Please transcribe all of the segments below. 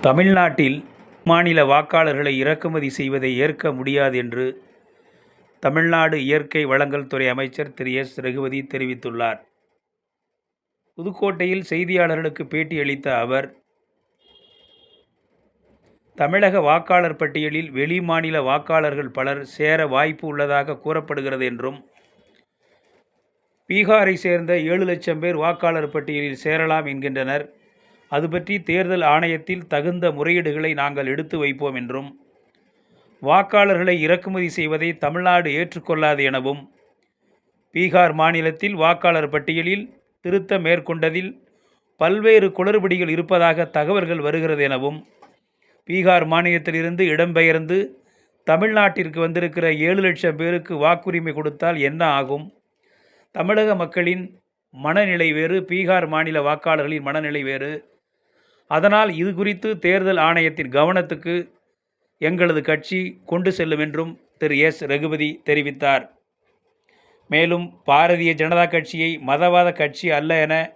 தமிழ்நாட்டில் மாநில வாக்காளர்களை இறக்குமதி செய்வதை ஏற்க முடியாது என்று தமிழ்நாடு இயற்கை வளங்கள் துறை அமைச்சர் திரு எஸ். ரகுபதி தெரிவித்துள்ளார். புதுக்கோட்டையில் செய்தியாளர்களுக்கு பேட்டியளித்த அவர் தமிழக வாக்காளர் பட்டியலில் வெளி மாநில வாக்காளர்கள் பலர் சேர வாய்ப்பு உள்ளதாக கூறப்படுகிறது என்றும் பீகாரை சேர்ந்த ஏழு லட்சம் பேர் வாக்காளர் பட்டியலில் சேரலாம் என்கின்றனர். அது பற்றி தேர்தல் ஆணையத்தில் தகுந்த முறையீடுகளை நாங்கள் எடுத்து வைப்போம் என்றும் வாக்காளர்களை இறக்குமதி செய்வதை தமிழ்நாடு ஏற்றுக்கொள்ளாது எனவும் பீகார் மாநிலத்தில் வாக்காளர் பட்டியலில் திருத்தம் மேற்கொண்டதில் பல்வேறு குளறுபடிகள் இருப்பதாக தகவல்கள் வருகிறது எனவும் பீகார் மாநிலத்திலிருந்து இடம்பெயர்ந்து தமிழ்நாட்டிற்கு வந்திருக்கிற ஏழு லட்சம் பேருக்கு வாக்குரிமை கொடுத்தால் என்ன ஆகும்? தமிழக மக்களின் மனநிலை வேறு பீகார் மாநில வாக்காளர்களின் மனநிலை வேறு. அதனால் இது குறித்து தேர்தல் ஆணையத்தின் கவனத்துக்கு எங்களது கட்சி கொண்டு செல்லும் என்றும் திரு. எஸ். ரகுபதி தெரிவித்தார். மேலும் பாரதிய ஜனதா கட்சியை மதவாத கட்சி அல்ல என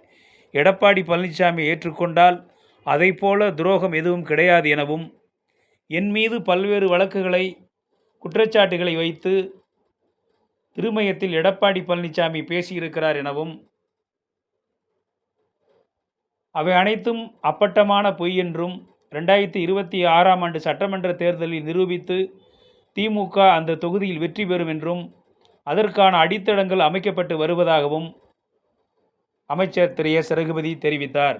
எடப்பாடி பழனிசாமி ஏற்றுக்கொண்டால் அதைப்போல துரோகம் எதுவும் கிடையாது எனவும் என் மீது பல்வேறு வழக்குகளை குற்றச்சாட்டுகளை வைத்து திருமயத்தில் எடப்பாடி பழனிசாமி பேசியிருக்கிறார் எனவும் அவை அனைத்தும் அப்பட்டமான பொய் என்றும் ரெண்டாயிரத்தி இருபத்தி ஆறாம் ஆண்டு சட்டமன்ற தேர்தலில் நிரூபித்து திமுக அந்த தொகுதியில் வெற்றி பெறும் என்றும் அதற்கான அடித்தளங்கள் அமைக்கப்பட்டு வருவதாகவும் அமைச்சர் திரு எஸ் ரகுபதி தெரிவித்தார்.